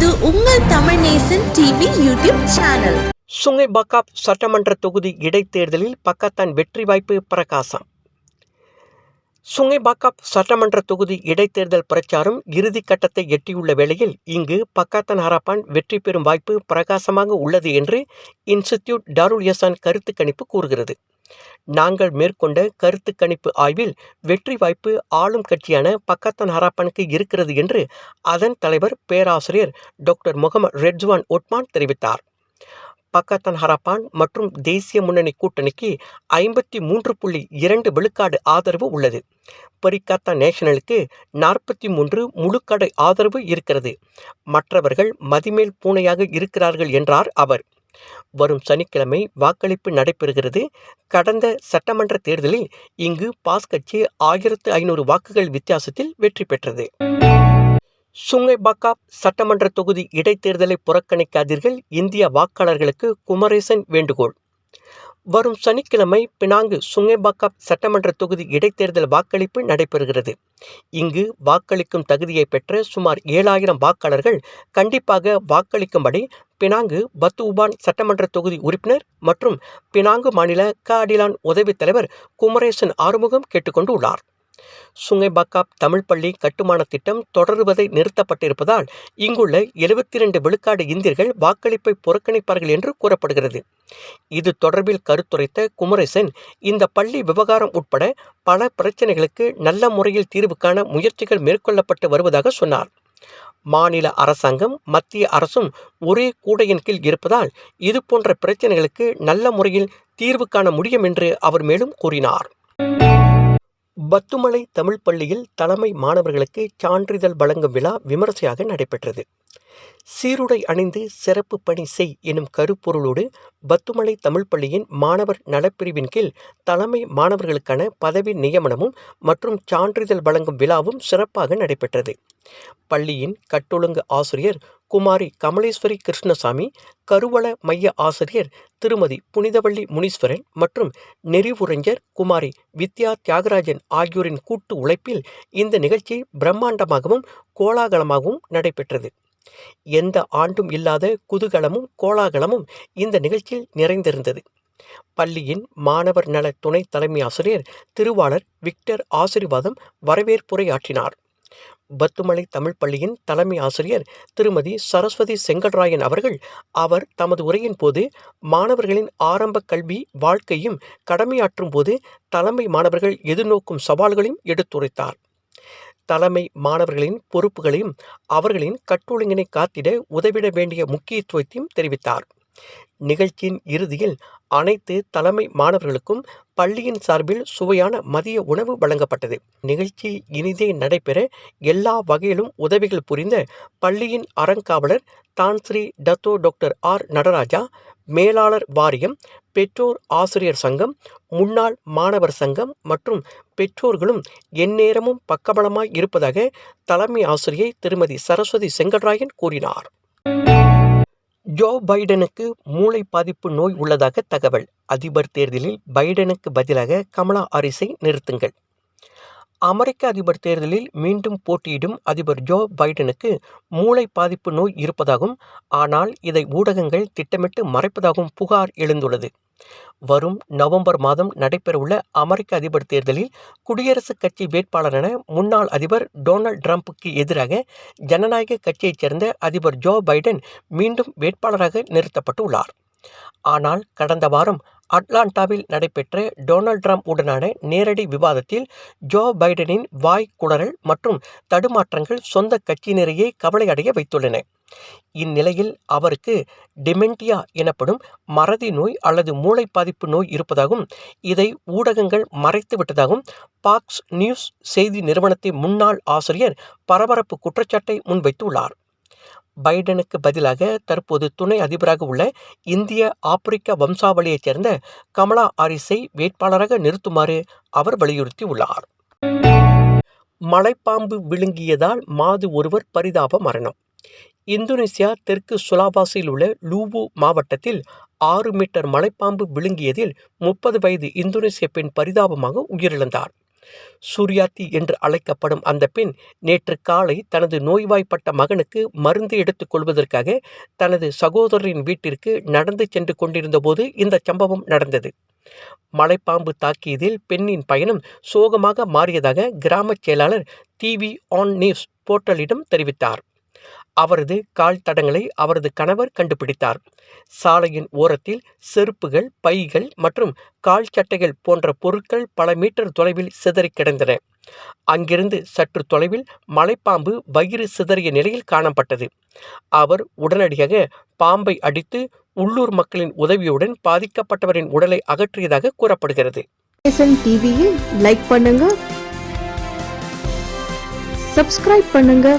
இது உங்கள் Tamil Nesan TV YouTube channel. Sungai Bakap சட்டமன்ற தொகுதி இடைத்தேர்தலில் பக்கத்தான் வெற்றி வாய்ப்பு பிரகாசம். சுங்கை பாக்காப் சட்டமன்ற தொகுதி இடைத்தேர்தல் பிரச்சாரம் இறுதி கட்டத்தை எட்டியுள்ள வேளையில் இங்கு பக்காத்தான் ஹராப்பான் வெற்றி பெறும் வாய்ப்பு பிரகாசமாக உள்ளது என்று இன்ஸ்டிடியூட் டாருல் யசான் கருத்து கணிப்பு கூறுகிறது. நாங்கள் மேற்கொண்ட கருத்து கணிப்பு ஆய்வில் வெற்றி வாய்ப்பு ஆளும் கட்சியான பக்கத்தான் ஹராப்பனுக்கு இருக்கிறது என்று அதன் தலைவர் பேராசிரியர் டாக்டர் முகமது ரெட்ஜ்வான் ஒட்மான் தெரிவித்தார். பக்கத்தான் ஹராப்பான் மற்றும் தேசிய முன்னணி கூட்டணிக்கு ஐம்பத்தி மூன்று புள்ளி இரண்டு விழுக்காடு ஆதரவு உள்ளது. பரிகாத்தா நேஷனலுக்கு நாற்பத்தி மூன்று முழுக்கடை ஆதரவு இருக்கிறது. மற்றவர்கள் மதிமேல் பூனையாக இருக்கிறார்கள் என்றார் அவர். வரும் சனிக்கிழமை வாக்களிப்பு நடைபெறுகிறது. கடந்த சட்டமன்ற தேர்தலில் இங்கு பாஸ் கட்சி ஆயிரத்து ஐநூறு வாக்குகள் வித்தியாசத்தில் வெற்றி பெற்றது. சுங்கை பக்காப் சட்டமன்ற தொகுதி இடைத்தேர்தலை புறக்கணிக்காதீர்கள். இந்திய வாக்காளர்களுக்கு குமரேசன் வேண்டுகோள். வரும் சனிக்கிழமை பினாங்கு சுங்கைபாக்காப் சட்டமன்ற தொகுதி இடைத்தேர்தல் வாக்களிப்பு நடைபெறுகிறது. இங்கு வாக்களிக்கும் தகுதியை பெற்ற சுமார் ஏழாயிரம் வாக்காளர்கள் கண்டிப்பாக வாக்களிக்கும்படி பினாங்கு பத்துபான் சட்டமன்ற தொகுதி உறுப்பினர் மற்றும் பினாங்கு மாநில காடிலான் உதவித் தலைவர் குமரேசன் ஆறுமுகம் கேட்டுக்கொண்டுள்ளார். சுங்கைபாக்காப் தமிழ் பள்ளி கட்டுமான திட்டம் தொடருவதை நிறுத்தப்பட்டிருப்பதால் இங்குள்ள எழுபத்தி இரண்டு விழுக்காடு இந்தியர்கள் வாக்களிப்பை புறக்கணிப்பார்கள் என்று கூறப்படுகிறது. இது தொடர்பில் கருத்துரைத்த குமரேசன் இந்த பள்ளி விவகாரம் உட்பட பல பிரச்சனைகளுக்கு நல்ல முறையில் தீர்வு காண முயற்சிகள் மேற்கொள்ளப்பட்டு வருவதாக சொன்னார். மாநில அரசாங்கம் மத்திய அரசும் ஒரே கூடையின் கீழ் இருப்பதால் இது போன்ற பிரச்சனைகளுக்கு நல்ல முறையில் தீர்வு காண முடியும் என்று அவர் மேலும் கூறினார். பத்துமலை தமிழ் பள்ளியில் தலைமை மாணவர்களுக்கு சான்றிதழ் வழங்கும் விழா விமர்சையாக நடைபெற்றது. சீருடை அணிந்து சிறப்பு பணி செய் எனும் கருப்பொருளோடு பத்துமலை தமிழ் பள்ளியின் மாணவர் நலப்பிரிவின் கீழ் தலைமை மாணவர்களுக்கான பதவி நியமனமும் மற்றும் சான்றிதழ் வழங்கும் விழாவும் சிறப்பாக நடைபெற்றது. பள்ளியின் கட்டொழுங்கு ஆசிரியர் குமாரி கமலேஸ்வரி கிருஷ்ணசாமி கருவள மைய ஆசிரியர் திருமதி புனிதவள்ளி முனீஸ்வரன் மற்றும் நெறிவுரைஞர் குமாரி வித்யா தியாகராஜன் ஆகியோரின் கூட்டு உழைப்பில் இந்த நிகழ்ச்சி பிரம்மாண்டமாகவும் கோலாகலமாகவும் நடைபெற்றது. எந்த ஆண்டும் இல்லாத குதூகலமும் கோலாகலமும் இந்த நிகழ்ச்சியில் நிறைந்திருந்தது. பள்ளியின் மாணவர் நல துணை தலைமை ஆசிரியர் திருவாளர் விக்டர் ஆசிர்வாதம் வரவேற்புரையாற்றினார். பத்துமலை தமிழ் பள்ளியின் தலைமை ஆசிரியர் திருமதி சரஸ்வதி செங்கல்ராயன் அவர்கள் அவர் தமது உரையின் போது மாணவர்களின் ஆரம்ப கல்வி வாழ்க்கையும் கடமையாற்றும் போது தலைமை மாணவர்கள் எதிர்நோக்கும் சவால்களையும் எடுத்துரைத்தார். தலைமை மாணவர்களின் பொறுப்புகளையும் அவர்களின் கட்டொழுங்கினை காத்திட உதவிட வேண்டிய முக்கியத்துவத்தையும் தெரிவித்தார். நிகழ்ச்சியின் இறுதியில் அனைத்து தலைமை மாணவர்களுக்கும் பள்ளியின் சார்பில் சுவையான மதிய உணவு வழங்கப்பட்டது. நிகழ்ச்சி இனிதே நடைபெற எல்லா வகையிலும் உதவிகள் புரிந்த பள்ளியின் அறங்காவலர் Tan Sri Dato doctor R Natarajah மேலாளர் வாரியம் பெற்றோர் ஆசிரியர் சங்கம் முன்னாள் மாணவர் சங்கம் மற்றும் பெற்றோர்களும் எந்நேரமும் பக்கபலமாய் இருப்பதாக தலைமை ஆசிரியை திருமதி சரஸ்வதி செங்கல்ராயன் கூறினார். ஜோ பைடனுக்கு மூளை பாதிப்பு நோய் உள்ளதாக தகவல். அதிபர் தேர்தலில் பைடனுக்கு பதிலாக கமலா ஹாரிஸை நிறுத்துங்கள். அமெரிக்க அதிபர் தேர்தலில் மீண்டும் போட்டியிடும் அதிபர் ஜோ பைடனுக்கு மூளை பாதிப்பு நோய் இருப்பதாகவும் ஆனால் இதை ஊடகங்கள் திட்டமிட்டு மறைப்பதாகவும் புகார் எழுந்துள்ளது. வரும் நவம்பர் மாதம் நடைபெறவுள்ள அமெரிக்க அதிபர் தேர்தலில் குடியரசுக் கட்சி வேட்பாளரான முன்னாள் அதிபர் டொனால்ட் ட்ரம்ப்புக்கு எதிராக ஜனநாயக கட்சியைச் சேர்ந்த அதிபர் ஜோ பைடன் மீண்டும் வேட்பாளராக நிறுத்தப்பட்டுள்ளார். ஆனால் கடந்த வாரம் அட்லாண்டாவில் நடைபெற்ற டொனால்ட் ட்ரம்ப் உடனான நேரடி விவாதத்தில் ஜோ பைடனின் வாய் குளறல் மற்றும் தடுமாற்றங்கள் சொந்த கட்சியினரையே கவலையடைய வைத்துள்ளன. இந்நிலையில் அவருக்கு டிமென்டியா எனப்படும் மறதி நோய் அல்லது மூளை பாதிப்பு நோய் இருப்பதாகவும் இதை ஊடகங்கள் மறைத்து விட்டதாகவும் பாக்ஸ் நியூஸ் செய்தி நிறுவனத்தின் முன்னாள் ஆசிரியர் பரபரப்பு குற்றச்சாட்டை முன்வைத்துள்ளார். பைடனுக்கு பதிலாக தற்போது துணை அதிபராக உள்ள இந்திய ஆப்பிரிக்க வம்சாவளியைச் சேர்ந்த கமலா ஹாரிஸை வேட்பாளராக நிறுத்துமாறு அவர் வலியுறுத்தியுள்ளார். மலைப்பாம்பு விழுங்கியதால் மாது ஒருவர் பரிதாப மரணம். இந்தோனேசியா தெற்கு சுலாபாசியில் உள்ள லூவு மாவட்டத்தில் ஆறு மீட்டர் மலைப்பாம்பு விழுங்கியதில் முப்பது வயது இந்தோனேசிய பெண் பரிதாபமாக உயிரிழந்தார். சூர்யாத்தி என்று அழைக்கப்படும் அந்த பெண் நேற்று காலை தனது நோய்வாய்ப்பட்ட மகனுக்கு மருந்து எடுத்துக் கொள்வதற்காக தனது சகோதரரின் வீட்டிற்கு நடந்து சென்று கொண்டிருந்தபோது இந்த சம்பவம் நடந்தது. மலைப்பாம்பு தாக்கியதில் பெண்ணின் பயணம் சோகமாக மாறியதாக கிராமச் செயலாளர் டிவி ஆன் நியூஸ் போர்ட்டலிடம் தெரிவித்தார். அவரது கால் தடங்களை அவரது கணவர் கண்டுபிடித்தார். சாலையின் ஓரத்தில் செருப்புகள் பைகள் மற்றும் கால் சட்டைகள் போன்ற பொருட்கள் பல மீட்டர் தொலைவில் சிதறி கிடந்தன. அங்கிருந்து சற்று தொலைவில் மலைப்பாம்பு வயிறு சிதறிய நிலையில் காணப்பட்டது. அவர் உடனடியாக பாம்பை அடித்து உள்ளூர் மக்களின் உதவியுடன் பாதிக்கப்பட்டவரின் உடலை அகற்றியதாக கூறப்படுகிறது. டிவியில் லைக் பண்ணுங்க. சப்ஸ்கிரைப் பண்ணுங்க.